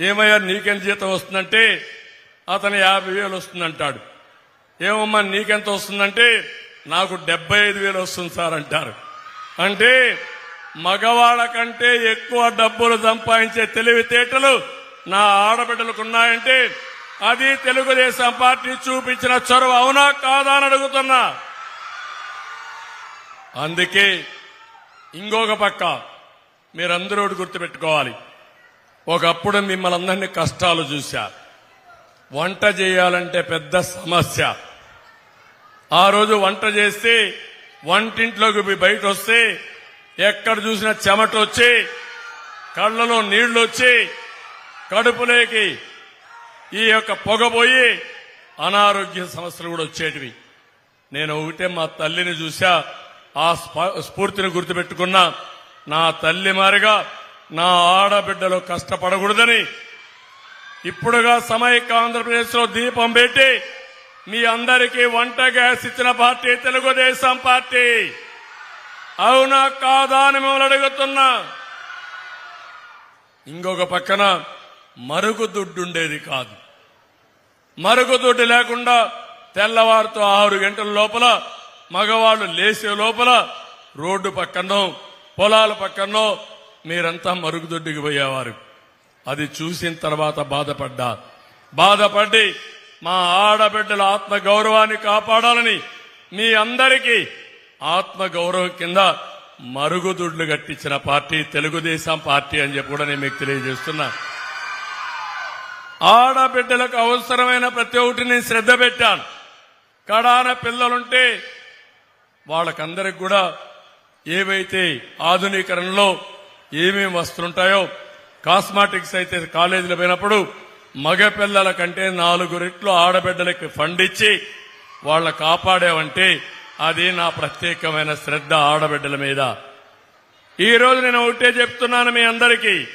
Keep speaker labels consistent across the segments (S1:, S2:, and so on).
S1: ఏమయ్యా నీకెంత జీతం వస్తుందంటే అతను యాభై వేలు వస్తుందంటాడు. ఏమమ్మా నీకెంత వస్తుందంటే నాకు డెబ్బై ఐదు వేలు వస్తుంది సార్ అంటారు. అంటే మగవాళ్ళ కంటే ఎక్కువ డబ్బులు సంపాదించే తెలివితేటలు నా ఆడబిడ్డలకు ఉన్నాయంటే అది తెలుగుదేశం పార్టీ చూపించిన చొరవ అవునా కాదా అని అడుగుతున్నా. అందుకే ఇంకొక పక్క మీరందరూ గుర్తుపెట్టుకోవాలి. ఒకప్పుడు మిమ్మల్ని అందరినీ కష్టాలు చూశా. వంట చేయాలంటే పెద్ద సమస్య. ఆ రోజు వంట చేస్తే వంటింట్లోకి బయట వస్తే ఎక్కడ చూసినా చెమట వచ్చి కళ్ళలో నీళ్ళు వచ్చి కడుపులోకి ఈ యొక్క పొగపోయి అనారోగ్య సమస్యలు కూడా వచ్చేటివి. నేను ఒకటే మా తల్లిని చూశా. ఆ స్ఫూర్తిని గుర్తుపెట్టుకున్నా. నా తల్లి మారిగా నా ఆడబిడ్డలు కష్టపడకూడదని ఇప్పుడుగా సమైక్య ఆంధ్రప్రదేశ్లో దీపం పెట్టి మీ అందరికీ వంట గ్యాస్ ఇచ్చిన పార్టీ తెలుగుదేశం పార్టీ. అవునా కాదా అని మిమ్మల్ని అడుగుతున్నా. ఇంకొక పక్కన మరుగు ఉండేది కాదు. మరుగుదొడ్డు లేకుండా తెల్లవారుతో ఆరు గంటల లోపల మగవాళ్ళు లేచే లోపల రోడ్డు పక్కనో పొలాల పక్కనో మీరంతా మరుగుదొడ్డికి పోయేవారు. అది చూసిన తర్వాత బాధపడ్డా. బాధపడి మా ఆడబిడ్డల ఆత్మ గౌరవాన్ని కాపాడాలని మీ అందరికీ ఆత్మ గౌరవం కింద మరుగుదొడ్లు కట్టించిన పార్టీ తెలుగుదేశం పార్టీ అని చెప్పి కూడా నేను మీకు తెలియజేస్తున్నా. ఆడబిడ్డలకు అవసరమైన ప్రతి ఒక్కటి నేను శ్రద్ధ పెట్టాను. కడాన పిల్లలుంటే వాళ్ళకందరికి కూడా ఏవైతే ఆధునీకరణలో ఏమేమి వస్తుంటాయో కాస్మాటిక్స్ అయితే కాలేజీలో పోయినప్పుడు మగ పిల్లల కంటే నాలుగు రెట్లు ఆడబిడ్డలకి ఫండ్ ఇచ్చి వాళ్ళ కాపాడావంటే అది నా ప్రత్యేకమైన శ్రద్ధ ఆడబిడ్డల మీద. ఈరోజు నేను ఒకటే చెప్తున్నాను మీ అందరికీ.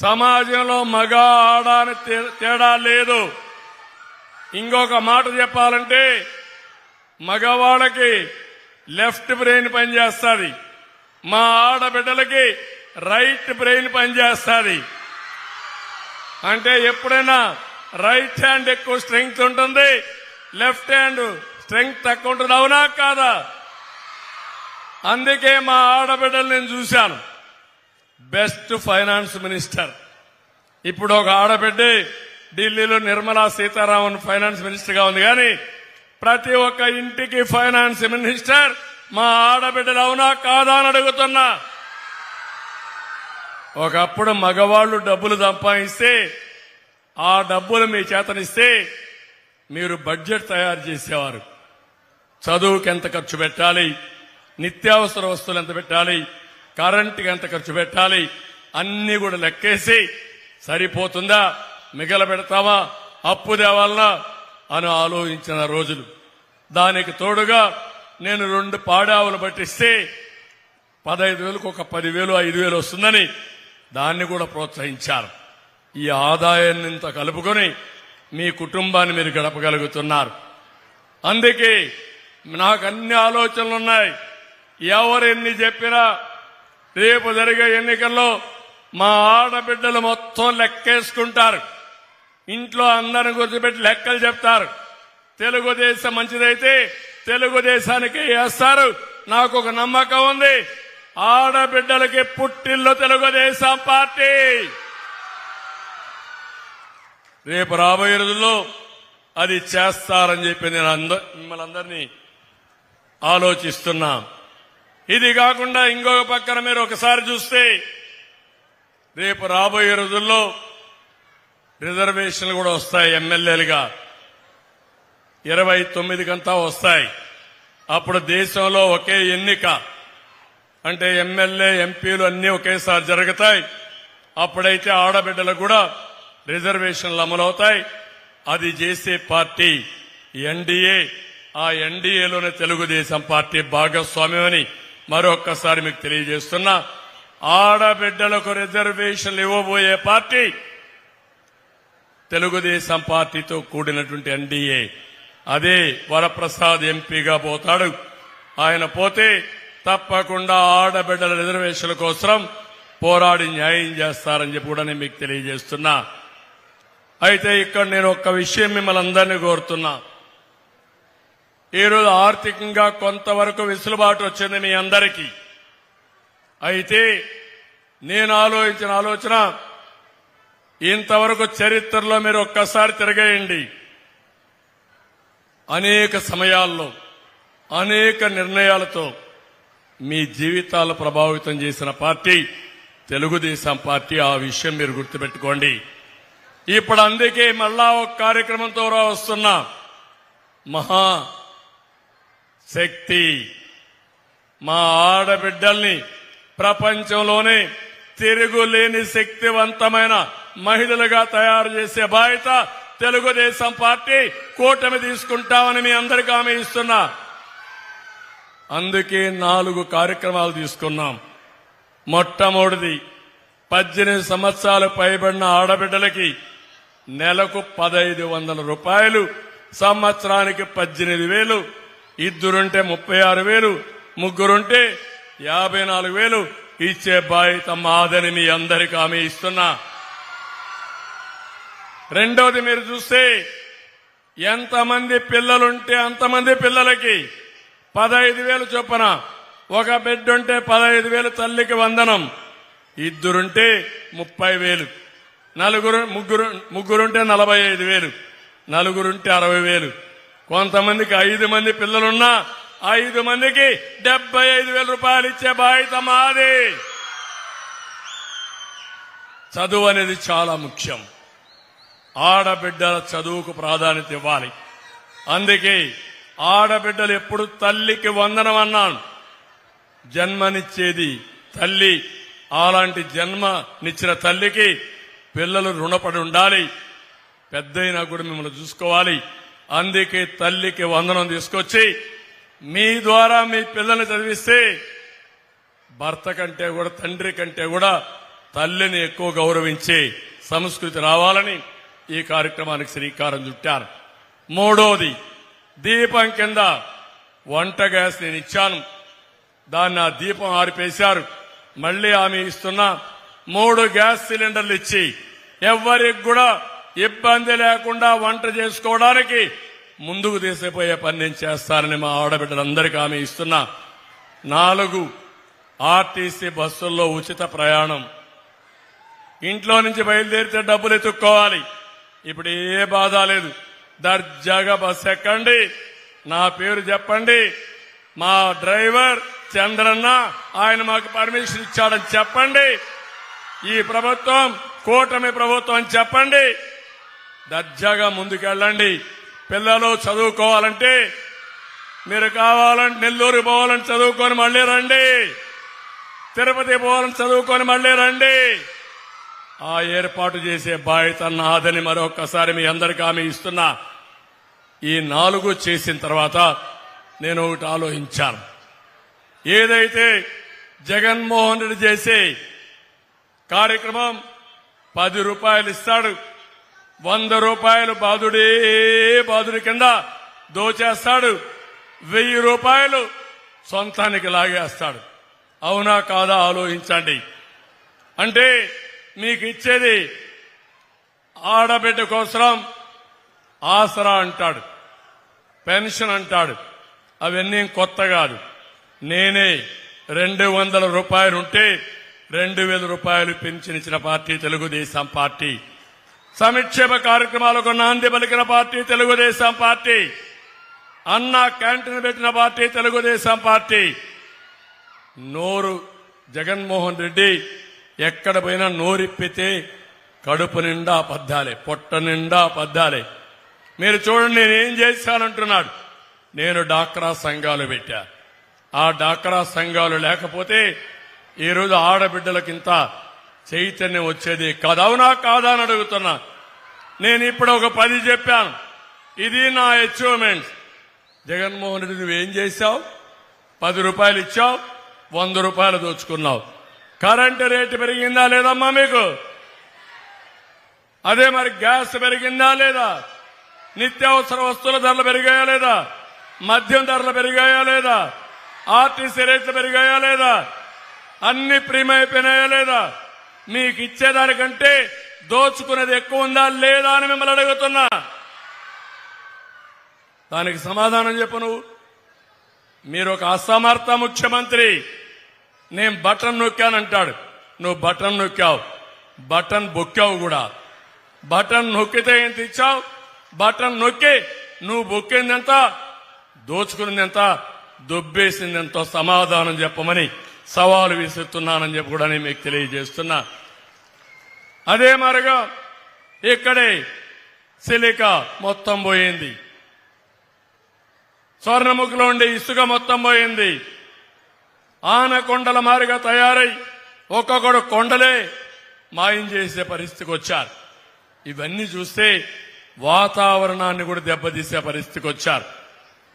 S1: సమాజంలో మగ ఆడ అని తే- తేడా లేదు. ఇంకొక మాట చెప్పాలంటే మగవాళ్ళకి లెఫ్ట్ బ్రెయిన్ పనిచేస్తుంది. మా ఆడబిడ్డలకి రైట్ బ్రెయిన్ పనిచేస్తుంది. అంటే ఎప్పుడైనా రైట్ హ్యాండ్ ఎక్కువ స్ట్రెంగ్త్ ఉంటుంది లెఫ్ట్ హ్యాండ్ స్ట్రెంగ్త్ తక్కువ ఉంటుంది. అవునా కాదా? అందుకే మా ఆడబిడ్డలు నేను చూశాను. Best finance minister. ఇప్పుడు ఒక ఆడబిడ్డ ఢిల్లీలో నిర్మలా సీతారామన్ ఫైనాన్స్ మినిస్టర్గా ఉంది. కానీ ప్రతి ఒక్క ఇంటికి ఫైనాన్స్ మినిస్టర్ మా ఆడబిడ్డలు అవునా కాదా అని అడుగుతున్నా. ఒకప్పుడు మగవాళ్ళు డబ్బులు సంపాదిస్తే ఆ డబ్బులు మీ చేతనిస్తే మీరు బడ్జెట్ తయారు చేసేవారు. చదువుకి ఎంత ఖర్చు పెట్టాలి? నిత్యావసర వస్తువులు ఎంత పెట్టాలి? కరెంటుకి ఎంత ఖర్చు పెట్టాలి? అన్ని కూడా లెక్కేసి సరిపోతుందా? మిగల పెడతామా అప్పు దేవాలనా అని ఆలోచించిన రోజులు. దానికి తోడుగా నేను రెండు పాడావులు పట్టిస్తే పదహైదు వేలకు ఒక పదివేలు ఐదు వేలు వస్తుందని దాన్ని కూడా ప్రోత్సహించారు. ఈ ఆదాయాన్ని ఇంత కలుపుకొని మీ కుటుంబాన్ని మీరు గడపగలుగుతున్నారు. అందుకే నాకు అన్ని ఆలోచనలు ఉన్నాయి. ఎవరు ఎన్ని చెప్పినా రేపు జరిగే ఎన్నికల్లో మా ఆడబిడ్డలు మొత్తం లెక్కేసుకుంటారు. ఇంట్లో అందరిని గుర్తుపెట్టి లెక్కలు చెప్తారు. తెలుగుదేశం మంచిదైతే తెలుగుదేశానికి వేస్తారు. నాకు ఒక నమ్మకం ఉంది. ఆడబిడ్డలకి పుట్టిల్లు తెలుగుదేశం పార్టీ. రేపు రాబోయే రోజుల్లో అది చేస్తారని చెప్పి నేను అంద మిమ్మల్ని అందరినీ ఆలోచిస్తున్నా. ఇది కాకుండా ఇంకొక పక్కన మీరు ఒకసారి చూస్తే రేపు రాబోయే రోజుల్లో రిజర్వేషన్లు కూడా వస్తాయి ఎమ్మెల్యేలుగా. ఇరవై తొమ్మిదికంతా వస్తాయి. అప్పుడు దేశంలో ఒకే ఎన్నిక. అంటే ఎమ్మెల్యే ఎంపీలు అన్ని ఒకేసారి జరుగుతాయి. అప్పుడైతే ఆడబిడ్డలకు కూడా రిజర్వేషన్లు అమలవుతాయి. అది చేసే పార్టీ ఎన్డీఏ. ఆ ఎన్డీఏలోనే తెలుగుదేశం పార్టీ భాగస్వామ్యమని మరొక్కసారి మీకు తెలియజేస్తున్నా. ఆడబిడ్డలకు రిజర్వేషన్లు ఇవ్వబోయే పార్టీ తెలుగుదేశం పార్టీతో కూడినటువంటి ఎన్డీఏ. అదే వరప్రసాద్ ఎంపీగా పోతాడు. ఆయన పోతే తప్పకుండా ఆడబిడ్డల రిజర్వేషన్ల కోసం పోరాడి న్యాయం చేస్తారని చెప్పి కూడా నేను మీకు తెలియజేస్తున్నా. అయితే ఇక్కడ నేను ఒక్క విషయం మిమ్మల్ని అందరినీ కోరుతున్నా. ఈరోజు ఆర్థికంగా కొంతవరకు వెసులుబాటు వచ్చింది మీ అందరికీ. అయితే నేను ఆలోచించిన ఆలోచన ఇంతవరకు చరిత్రలో మీరు ఒక్కసారి తిరగేయండి. అనేక సమయాల్లో అనేక నిర్ణయాలతో మీ జీవితాలు ప్రభావితం చేసిన పార్టీ తెలుగుదేశం పార్టీ ఆ విషయం మీరు గుర్తుపెట్టుకోండి. ఇప్పుడు అందుకే మళ్ళా ఒక కార్యక్రమంతో రా వస్తున్నా మహా శక్తి మా ఆడబిడ్డల్ని ప్రపంచంలోనే తిరుగులేని శక్తివంతమైన మహిళలుగా తయారు చేసే బాధ్యత తెలుగుదేశం పార్టీ కూటమి తీసుకుంటామని మీ అందరికీ హామీ ఇస్తున్నా. అందుకే నాలుగు కార్యక్రమాలు తీసుకున్నాం. మొట్టమొదటిది పద్దెనిమిది సంవత్సరాలు పైబడిన ఆడబిడ్డలకి నెలకు పదహైదు వందల రూపాయలు సంవత్సరానికి పద్దెనిమిది వేలు ఇద్దరుంటే ముప్పై ఆరు వేలు ముగ్గురుంటే యాభై నాలుగు వేలు ఇచ్చే బాధ్యత మాదని మీ అందరికీ హామీ ఇస్తున్నా. రెండోది మీరు చూస్తే ఎంతమంది పిల్లలుంటే అంతమంది పిల్లలకి పదహైదు వేలు చొప్పున ఒక బిడ్డ ఉంటే పదహైదు వేలు తల్లికి వందనం. ఇద్దరుంటే ముప్పై వేలు. నలుగురు ముగ్గురు ముగ్గురుంటే నలభై ఐదు వేలు. నలుగురుంటే అరవై వేలు. కొంతమందికి ఐదు మంది పిల్లలున్నా ఐదు మందికి డెబ్బై ఐదు వేల రూపాయలు ఇచ్చే బాధ్యత మాది. చదువు అనేది చాలా ముఖ్యం. ఆడబిడ్డల చదువుకు ప్రాధాన్యత ఇవ్వాలి. అందుకే ఆడబిడ్డలు ఎప్పుడు తల్లికి వందనం అన్నాను. జన్మనిచ్చేది తల్లి. అలాంటి జన్మనిచ్చిన తల్లికి పిల్లలు రుణపడి ఉండాలి. పెద్దయినా కూడా మిమ్మల్ని చూసుకోవాలి. అందుకే తల్లికి వందనం తీసుకొచ్చి మీ ద్వారా మీ పిల్లల్ని చదివిస్తే భర్త కంటే కూడా తండ్రి కంటే కూడా తల్లిని ఎక్కువ గౌరవించే సంస్కృతి రావాలని ఈ కార్యక్రమానికి శ్రీకారం చుట్టారు. మూడోది దీపం కింద వంట గ్యాస్ నేను ఇచ్చాను. దాన్ని ఆ దీపం ఆరిపేశారు. మళ్ళీ ఆమె ఇస్తున్న. మూడు గ్యాస్ సిలిండర్లు ఇచ్చి ఎవ్వరికి కూడా ఇబ్బంది లేకుండా వంట చేసుకోవడానికి ముందుకు తీసిపోయే పని నేను చేస్తానని మా ఆడబిడ్డలందరికీ ఆమె ఇస్తున్నా. నాలుగు ఆర్టీసీ బస్సుల్లో ఉచిత ప్రయాణం. ఇంట్లో నుంచి బయలుదేరితే డబ్బులు ఎత్తుక్కోవాలి. ఇప్పుడు ఏ బాధ లేదు. దర్జాగా బస్ ఎక్కండి. నా పేరు చెప్పండి. మా డ్రైవర్ చంద్రన్న ఆయన మాకు పర్మిషన్ ఇచ్చాడని చెప్పండి. ఈ ప్రభుత్వం కూటమి ప్రభుత్వం అని చెప్పండి. దర్జాగా ముందుకెళ్ళండి. పిల్లలు చదువుకోవాలంటే మీరు కావాలంటే నెల్లూరు పోవాలని చదువుకొని మళ్ళీ రండి. తిరుపతి పోవాలని చదువుకొని మళ్ళీ రండి. ఆ ఏర్పాటు చేసే బాధ్యత నాదని మరొకసారి మీ అందరికీ ఆమె ఇస్తున్నా. ఈ నాలుగు చేసిన తర్వాత నేను ఒకటి ఆలోచించాను. ఏదైతే జగన్మోహన్ రెడ్డి చేసే కార్యక్రమం పది రూపాయలు ఇస్తాడు వంద రూపాయలు బాధుడే బాధుడి కింద దోచేస్తాడు వెయ్యి రూపాయలు సొంతానికి లాగేస్తాడు. అవునా కాదా ఆలోచించండి. అంటే మీకు ఇచ్చేది ఆడబిడ్డ కోసం ఆసరా అంటాడు పెన్షన్ అంటాడు. అవన్నీ కొత్త కాదు. నేనే రెండు వందల రూపాయలు ఉంటే రెండు వేల రూపాయలు పెంచినిచ్చిన పార్టీ తెలుగుదేశం పార్టీ. సంక్షేమ కార్యక్రమాలకు నాంది పలికిన party Telugu Desam party. Anna canteen పెట్టిన పార్టీ తెలుగుదేశం పార్టీ. నోరు జగన్మోహన్ రెడ్డి ఎక్కడ పోయినా నోరిప్పితే కడుపు నిండా అబద్ధాలే పొట్ట నిండా అబద్ధాలే మీరు చూడండి నేనేం చేశానంటున్నాడు. నేను డాక్రా సంఘాలు పెట్టా. ఆ డాక్రా సంఘాలు లేకపోతే ఈరోజు ఆడబిడ్డలకింత చైతన్యం వచ్చేది కాదు. కాదా అని అడుగుతున్నా. నేను ఇప్పుడు ఒక పది చెప్పాను. ఇది నా అచీవ్మెంట్ జగన్మోహన్ రెడ్డి నువ్వేం చేశావు? పది రూపాయలు ఇచ్చావు వంద రూపాయలు దోచుకున్నావు. కరెంటు రేటు పెరిగిందా లేదమ్మా మీకు? అదే మరి గ్యాస్ పెరిగిందా లేదా? నిత్యావసర వస్తువుల ధరలు పెరిగాయా లేదా? మద్యం ధరలు పెరిగాయా లేదా? ఆర్టీసీ రేట్లు పెరిగాయా లేదా? అన్ని ప్రీమైపోయినాయా లేదా? మీకు ఇచ్చేదానికంటే దోచుకునేది ఎక్కువ ఉందా లేదా అని మిమ్మల్ని అడుగుతున్నా. దానికి సమాధానం చెప్పు నువ్వు. మీరు ఒక అసమర్థ ముఖ్యమంత్రి. నేను బటన్ నొక్కానంటాడు. నువ్వు బటన్ నొక్కావు. బటన్ బొక్కావు కూడా. బటన్ నొక్కితే ఎంత ఇచ్చావు బటన్ నొక్కి. నువ్వు బొక్కిందెంత దోచుకున్నదెంత దొబ్బేసిందెంతో సమాధానం చెప్పమని సవాలు విసురుతున్నానని చెప్పి కూడా నేను మీకు తెలియజేస్తున్నా. అదే మరగా ఇక్కడే సిలిక మొత్తం పోయింది. స్వర్ణముఖిలో ఉండే ఇసుక మొత్తం పోయింది. ఆనకొండల మారిగా తయారై ఒక్కొక్కడు కొండలే మాయం చేసే పరిస్థితికి వచ్చారు. ఇవన్నీ చూస్తే వాతావరణాన్ని కూడా దెబ్బతీసే పరిస్థితికి వచ్చారు.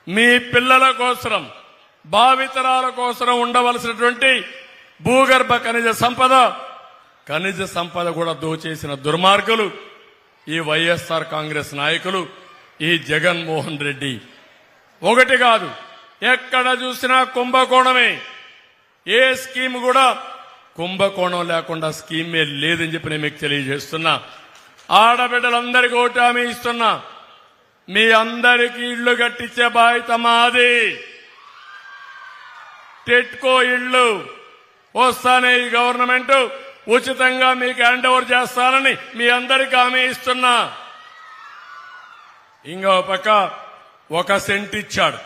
S1: మీ పిల్లల కోసరం భావితరాల కోసరం ఉండవలసినటువంటి భూగర్భ ఖనిజ సంపద ఖనిజ సంపద కూడా దోచేసిన దుర్మార్గులు ఈ వైఎస్ఆర్ కాంగ్రెస్ నాయకులు ఈ జగన్మోహన్ రెడ్డి. ఒకటి కాదు ఎక్కడ చూసినా కుంభకోణమే. ఏ స్కీమ్ కూడా కుంభకోణం లేకుండా స్కీమే లేదని చెప్పి నేను మీకు తెలియజేస్తున్నా. ఆడబిడ్డలందరికీ ఓటు హామీ ఇస్తున్నా. మీ అందరికీ ఇళ్ళు కట్టించే బాధ్యత మాది. టెట్కో ఇళ్ళు వస్తానే ఈ గవర్నమెంట్. ఉచితంగా మీకు హ్యాండ్ ఓవర్ చేస్తానని మీ అందరికీ హామీ ఇస్తున్నా. ఇంకో పక్క ఒక సెంట్ ఇచ్చాడు.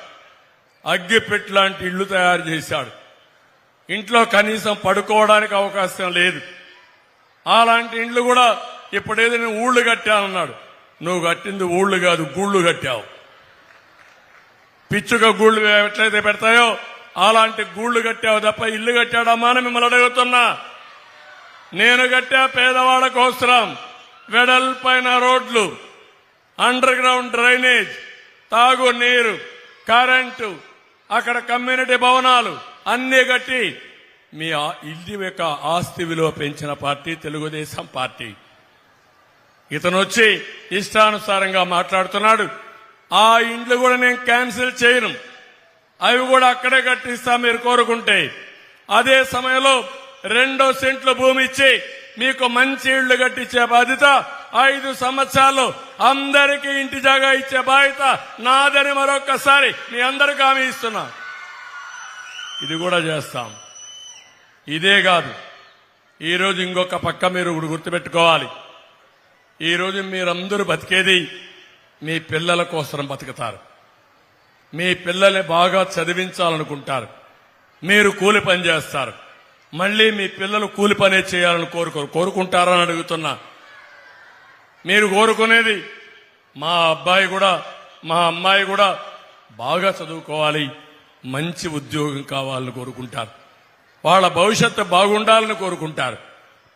S1: అగ్గిపెట్ లాంటి ఇళ్ళు తయారు చేశాడు. ఇంట్లో కనీసం పడుకోవడానికి అవకాశం లేదు. అలాంటి ఇండ్లు కూడా ఇప్పుడేదో నేను ఊళ్ళు కట్టానన్నాడు. నువ్వు కట్టింది ఊళ్ళు కాదు గూళ్ళు కట్టావు. పిచ్చుక గూళ్ళు ఎట్లయితే పెడతాయో అలాంటి గూళ్ళు కట్టావు తప్ప ఇల్లు కట్టాడమ్మా అని మిమ్మల్ని అడుగుతున్నా. నేను కట్టా పేదవాళ్ళ కోసరం వెడల్పైన రోడ్లు అండర్ గ్రౌండ్ డ్రైనేజ్ తాగునీరు కరెంటు అక్కడ కమ్యూనిటీ భవనాలు అన్నీ కట్టి మీ ఇల్లు యొక్క ఆస్తి విలువ పెంచిన పార్టీ తెలుగుదేశం పార్టీ. ఇతను వచ్చి ఇష్టానుసారంగా మాట్లాడుతున్నాడు. ఆ ఇండ్లు కూడా నేను క్యాన్సిల్ చేయను. అవి కూడా అక్కడే కట్టిస్తా మీరు కోరుకుంటే. అదే సమయంలో రెండో సెంట్లు భూమి ఇచ్చి మీకు మంచి ఇళ్ళు కట్టించే బాధ్యత ఐదు సంవత్సరాలు అందరికీ ఇంటి జాగా ఇచ్చే బాధ్యత నాదని మరొక్కసారి మీ అందరికీ హామీ ఇస్తున్నా. ఇది కూడా చేస్తాం. ఇదే కాదు. ఈరోజు ఇంకొక పక్క మీరు ఇప్పుడు గుర్తుపెట్టుకోవాలి. ఈరోజు మీరందరూ బతికేది మీ పిల్లల కోసం బతుకుతారు. మీ పిల్లల్ని బాగా చదివించాలనుకుంటారు. మీరు కూలి పని చేస్తారు. మళ్ళీ మీ పిల్లలు కూలి పనే చేయాలని కోరుకోరు కోరుకుంటారని అడుగుతున్నా. మీరు కోరుకునేది మా అబ్బాయి కూడా మా అమ్మాయి కూడా బాగా చదువుకోవాలి. మంచి ఉద్యోగం కావాలని కోరుకుంటారు. వాళ్ళ భవిష్యత్తు బాగుండాలని కోరుకుంటారు.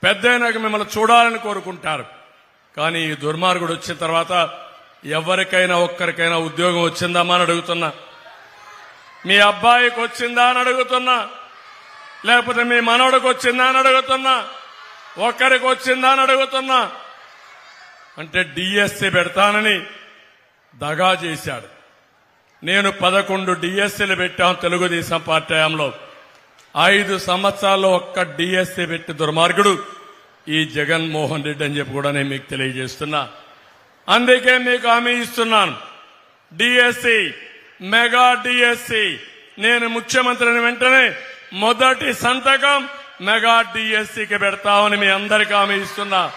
S1: పెద్దయినాక మిమ్మల్ని చూడాలని కోరుకుంటారు. కానీ ఈ దుర్మార్గుడు వచ్చిన తర్వాత ఎవరికైనా ఒక్కరికైనా ఉద్యోగం వచ్చిందామా అని అడుగుతున్నా. మీ అబ్బాయికి వచ్చిందా అని అడుగుతున్నా. లేకపోతే మీ మనవడికి వచ్చిందా అని అడుగుతున్నా. ఒక్కరికి వచ్చిందా అని అడుగుతున్నా. అంటే డిఎస్సి పెడతానని దగా చేశాడు. నేను పదకొండు డిఎస్సీలు పెట్టాం తెలుగుదేశం పార్టీ హయాంలో. ఐదు సంవత్సరాల్లో ఒక్క డిఎస్సీ పెట్టి దుర్మార్గుడు ఈ జగన్మోహన్ రెడ్డి అని చెప్పి కూడా నేను మీకు తెలియజేస్తున్నా. అందుకే మీకు హామీ ఇస్తున్నాను. డిఎస్సి మెగా డిఎస్సి నేను ముఖ్యమంత్రిని వెంటనే మొదటి సంతకం మెగా డిఎస్సికి పెడతామని మీ అందరికీ హామీ ఇస్తున్నా.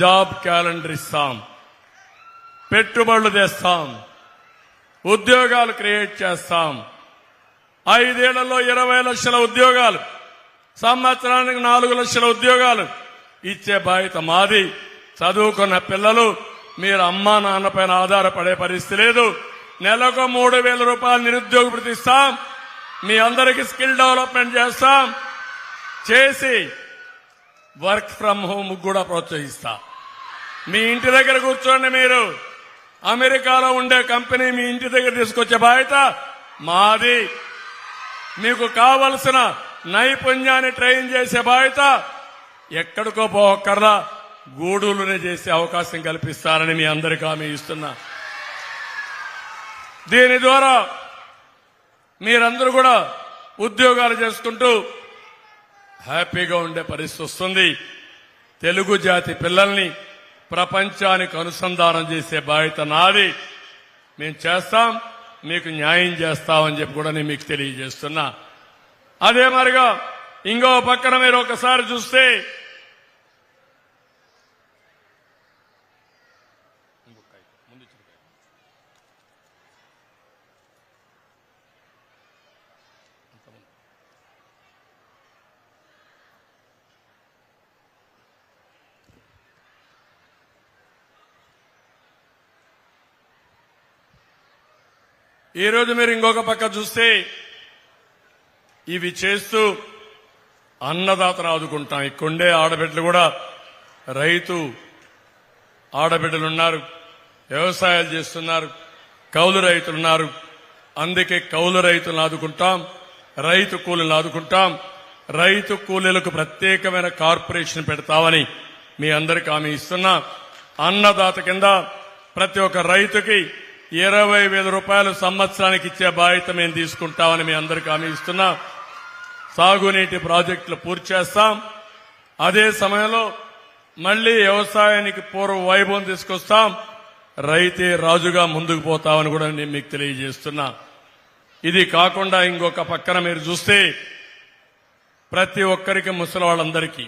S1: జాబ్ క్యాలెండర్ ఇస్తాం. పెట్టుబడులు తెస్తాం. ఉద్యోగాలు క్రియేట్ చేస్తాం. ఐదేళ్ళలో ఇరవై లక్షల ఉద్యోగాలు సంవత్సరానికి నాలుగు లక్షల ఉద్యోగాలు ఇచ్చే బాధ్యత మాది. చదువుకున్న పిల్లలు మీరు అమ్మా నాన్నపైన ఆధారపడే పరిస్థితి లేదు. నెలకు మూడు వేల రూపాయలు నిరుద్యోగ ప్రతిస్తాం మీ అందరికీ స్కిల్ డెవలప్మెంట్ చేస్తాం. చేసి వర్క్ ఫ్రమ్ హోమ్ కూడా ప్రోత్సహిస్తా. మీ ఇంటి దగ్గర కూర్చోండి మీరు. అమెరికాలో ఉండే కంపెనీ మీ ఇంటి దగ్గర తీసుకొచ్చే బాధ్యత మాది. మీకు కావలసిన నైపుణ్యాన్ని ట్రైన్ చేసే బాధ్యత ఎక్కడికో పోక్కర్లా గూడూలునే చేసే అవకాశం కల్పిస్తారని మీ అందరికీ హామీ ఇస్తున్నా. దీని ద్వారా మీరందరూ కూడా ఉద్యోగాలు చేసుకుంటూ హ్యాపీగా ఉండే పరిస్థితి వస్తుంది. తెలుగు జాతి పిల్లల్ని ప్రపంచానికి అనుసంధానం చేసే బాధ్యత నాది. మేము చేస్తాం మీకు న్యాయం చేస్తామని చెప్పి కూడా నేను మీకు తెలియజేస్తున్నా. అదే మరిగా ఇంకో పక్కన మీరు ఒకసారి చూస్తే ఈ రోజు మీరు ఇంకొక పక్క చూస్తే ఇవి చేస్తూ అన్నదాతను ఆదుకుంటాం. కొండే ఆడబిడ్డలు కూడా రైతు ఆడబిడ్డలు ఉన్నారు వ్యవసాయాలు చేస్తున్నారు కౌలు రైతులు ఉన్నారు అందుకే కౌలు రైతులను ఆదుకుంటాం రైతు కూలీలను ఆదుకుంటాం. రైతు కూలీలకు ప్రత్యేకమైన కార్పొరేషన్ పెడతామని మీ అందరికి హామీ ఇస్తున్నా. అన్నదాత కింద ప్రతి ఒక్క రైతుకి ఇరవై వేల రూపాయలు సంవత్సరానికి ఇచ్చే బాధ్యత మేము తీసుకుంటామని మీ అందరికీ హామీ ఇస్తున్నాం. సాగునీటి ప్రాజెక్టులు పూర్తి చేస్తాం. అదే సమయంలో మళ్ళీ వ్యవసాయానికి పూర్వ వైభవం తీసుకొస్తాం. రైతే రాజుగా ముందుకు పోతామని కూడా నేను మీకు తెలియజేస్తున్నా. ఇది కాకుండా ఇంకొక పక్కన మీరు చూస్తే ప్రతి ఒక్కరికి ముసలి వాళ్ళందరికీ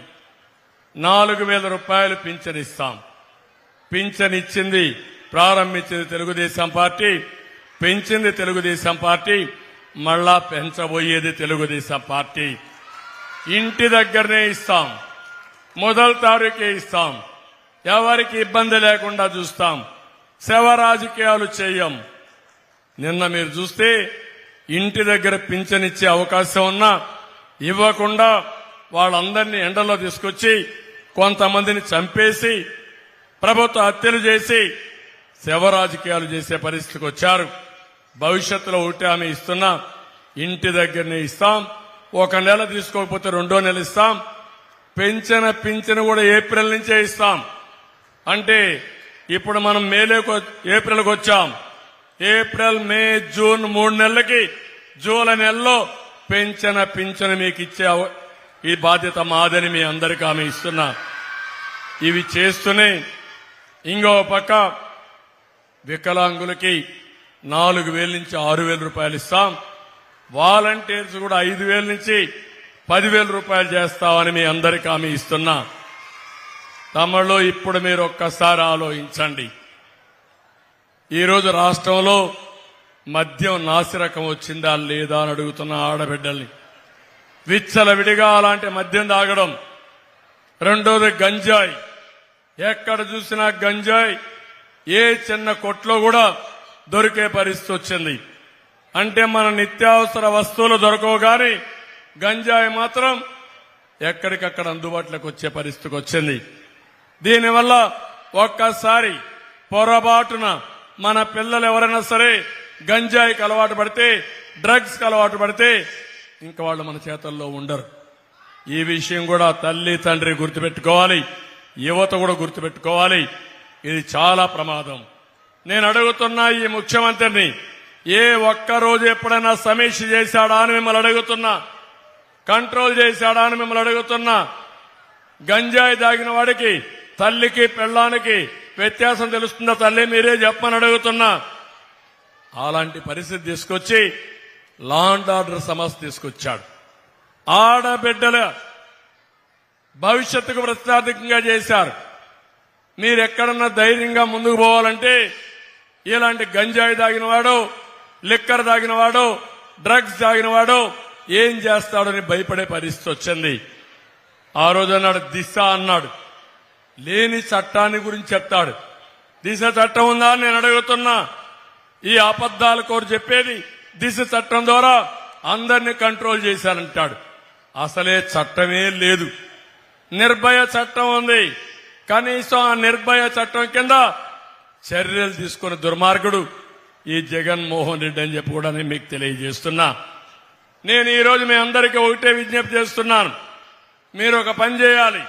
S1: నాలుగు వేల రూపాయలు పింఛనిస్తాం ఇస్తాం. ఇచ్చింది ప్రారంభించింది తెలుగుదేశం పార్టీ పెంచింది తెలుగుదేశం పార్టీ మళ్ళా పెంచబోయేది తెలుగుదేశం పార్టీ. ఇంటి దగ్గరనే ఇస్తాం మొదటి తారీఖే ఇస్తాం ఎవరికి ఇబ్బంది లేకుండా చూస్తాం శవ రాజకీయాలు చేయం. నిన్న మీరు చూస్తే ఇంటి దగ్గర పింఛనిచ్చే అవకాశం ఉన్నా ఇవ్వకుండా వాళ్ళందరినీ ఎండలో తీసుకొచ్చి కొంతమందిని చంపేసి ప్రభుత్వ హత్యలు చేసి శవ రాజకీయాలు చేసే పరిస్థితికి వచ్చారు. భవిష్యత్తులో ఒకటి ఆమె ఇస్తున్నా. ఇంటి దగ్గరనే ఇస్తాం. ఒక నెల తీసుకోకపోతే రెండో నెల ఇస్తాం. పెంచిన పింఛను కూడా ఏప్రిల్ నుంచే ఇస్తాం. అంటే ఇప్పుడు మనం మేలోకి ఏప్రిల్కి వచ్చాం. ఏప్రిల్ మే జూన్ మూడు నెలలకి జూలై నెలలో పెంచిన పింఛను మీకు ఇచ్చే ఈ బాధ్యత మాదని మీ అందరికీ ఆమె ఇస్తున్నా. ఇవి చేస్తూనే ఇంకో పక్క వికలాంగులకి నాలుగు వేల నుంచి ఆరు వేల రూపాయలు ఇస్తాం. వాలంటీర్స్ కూడా ఐదు వేల నుంచి పదివేల రూపాయలు చేస్తామని మీ అందరికీ హామీ ఇస్తున్నా. తమలో ఇప్పుడు మీరు ఒక్కసారి ఆలోచించండి. ఈరోజు రాష్ట్రంలో మద్యం నాసిరకం వచ్చిందా లేదా అని అడుగుతున్న ఆడబిడ్డల్ని. విచ్చలవిడిగా అలాంటి మద్యం తాగడం. రెండోది గంజాయి. ఎక్కడ చూసినా గంజాయి. ఏ చిన్న కొట్లో కూడా దొరికే పరిస్థితి వచ్చింది. అంటే మన నిత్యావసర వస్తువులు దొరకవు కానీ గంజాయి మాత్రం ఎక్కడికక్కడ అందుబాటులోకి వచ్చే పరిస్థితికి వచ్చింది. దీనివల్ల ఒక్కసారి పొరపాటున మన పిల్లలు ఎవరైనా సరే గంజాయికి అలవాటు పడితే డ్రగ్స్కి అలవాటు పడితే ఇంకా వాళ్ళు మన చేతల్లో ఉండరు. ఈ విషయం కూడా తల్లి తండ్రి గుర్తుపెట్టుకోవాలి. యువత కూడా గుర్తుపెట్టుకోవాలి. ఇది చాలా ప్రమాదం. నేను అడుగుతున్నా ఈ ముఖ్యమంత్రిని ఏ ఒక్క రోజు ఎప్పుడైనా సమీక్ష చేశాడా అని మిమ్మల్ని అడుగుతున్నా. కంట్రోల్ చేశాడా అని మిమ్మల్ని అడుగుతున్నా. గంజాయి దాగిన వాడికి తల్లికి పెళ్ళానికి వ్యత్యాసం తెలుస్తుందా తల్లి? మీరే చెప్పమని అడుగుతున్నా. అలాంటి పరిస్థితి తీసుకొచ్చి లా అండ్ ఆర్డర్ సమస్య తీసుకొచ్చాడు. ఆడబిడ్డల భవిష్యత్తుకు ప్రతిష్టాత్మకంగా చేశారు. మీరెక్కడన్నా ధైర్యంగా ముందుకు పోవాలంటే ఇలాంటి గంజాయి తాగినవాడో లిక్కర్ తాగినవాడో డ్రగ్స్ తాగినవాడో ఏం చేస్తాడని భయపడే పరిస్థితి వచ్చింది. ఆ రోజు అన్నాడు దిశ అన్నాడు. లేని చట్టాన్ని గురించి చెప్తాడు. దిశ చట్టం ఉందా? అని నేను అడుగుతున్నా. ఈ అబద్దాల కోరు చెప్పేది దిశ చట్టం ద్వారా అందరినీ కంట్రోల్ చేశానంటాడు. అసలే చట్టమే లేదు. నిర్భయ చట్టం ఉంది. కనీసం ఆ నిర్భయ చట్టం కింద చర్యలు తీసుకున్న దుర్మార్గుడు ఈ జగన్మోహన్ రెడ్డి అని చెప్పి కూడా నేను మీకు తెలియజేస్తున్నా. నేను ఈరోజు మీ అందరికీ ఒకటే విజ్ఞప్తి చేస్తున్నాను. మీరు ఒక పని చేయాలి.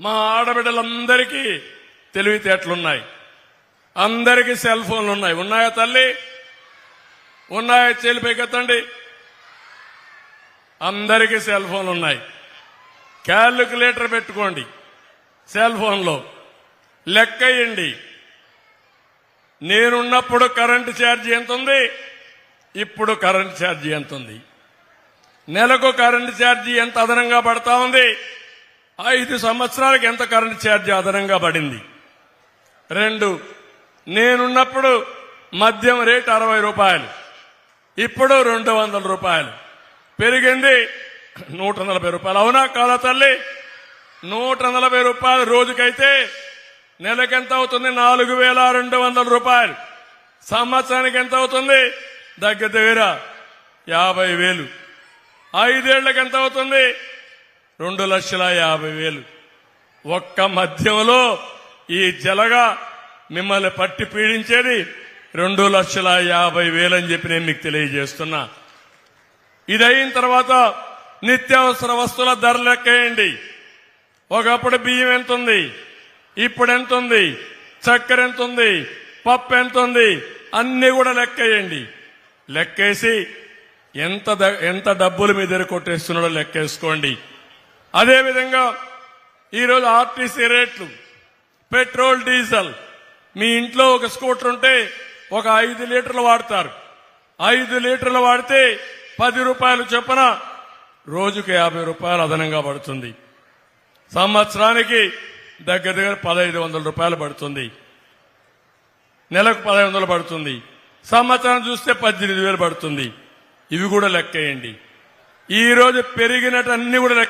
S1: మా ఆడబిడ్డలందరికీ తెలివితేటలున్నాయి అందరికీ సెల్ ఫోన్లు ఉన్నాయి. ఉన్నాయా తల్లి? ఉన్నాయా? చెల్లిపైకెత్తండి అందరికీ సెల్ ఫోన్లు ఉన్నాయి. క్యాలిక్యులేటర్ పెట్టుకోండి. సెల్ ఫోన్లో. లెక్కయండి నేనున్నప్పుడు కరెంటు ఛార్జీ ఎంత ఉంది ఇప్పుడు కరెంటు ఛార్జీ ఎంత ఉంది నెలకు కరెంటు ఛార్జీ ఎంత అదనంగా పడతా ఉంది? ఐదు సంవత్సరాలకు ఎంత కరెంటు ఛార్జీ అదనంగా పడింది? రెండు నేనున్నప్పుడు మద్యం రేటు అరవై రూపాయలు. ఇప్పుడు రెండు వందల రూపాయలు. పెరిగింది నూట నలభై రూపాయలు. అవునా కాదా తల్లి? నూట నలభై రూపాయలు రోజుకైతే నెలకెంత ఎంత అవుతుంది? నాలుగు వేల రెండు వందల రూపాయలు. సంవత్సరానికి ఎంత అవుతుంది? దగ్గర దగ్గర యాభై వేలు. ఐదేళ్ళకు ఎంత అవుతుంది? రెండు లక్షల యాభై వేలు. ఒక్క మధ్యంలో ఈ జలగా మిమ్మల్ని పట్టి పీడించేది రెండు లక్షల యాభై వేలని చెప్పి నేను మీకు తెలియజేస్తున్నా. ఇది అయిన తర్వాత నిత్యావసర వస్తువుల ధర లెక్కేయండి. ఒకప్పుడు బియ్యం ఎంత ఉంది ఇప్పుడు ఎంత ఉంది చక్కెర ఎంత ఉంది పప్పు ఎంత ఉంది అన్ని కూడా లెక్కేయండి. లెక్కేసి ఎంత ద- ఎంత డబ్బులు మీ దగ్గర కొట్టేస్తున్నాడో లెక్కేసుకోండి. అదేవిధంగా ఈరోజు ఆర్టీసీ రేట్లు పెట్రోల్ డీజిల్ మీ ఇంట్లో ఒక స్కూటర్ ఉంటే ఒక ఐదు లీటర్లు వాడతారు. ఐదు లీటర్లు వాడితే పది రూపాయలు చొప్పున రోజుకు యాభై రూపాయలు అదనంగా పడుతుంది. సంవత్సరానికి దగ్గర దగ్గర పదహైదు వందల రూపాయలు పడుతుంది. నెలకు పదహైదు వందలు పడుతుంది. సంవత్సరం చూస్తే పద్దెనిమిది వేలు పడుతుంది. ఇవి కూడా లెక్కేయండి. ఈ రోజు పెరిగినట్టు అన్ని కూడా లెక్క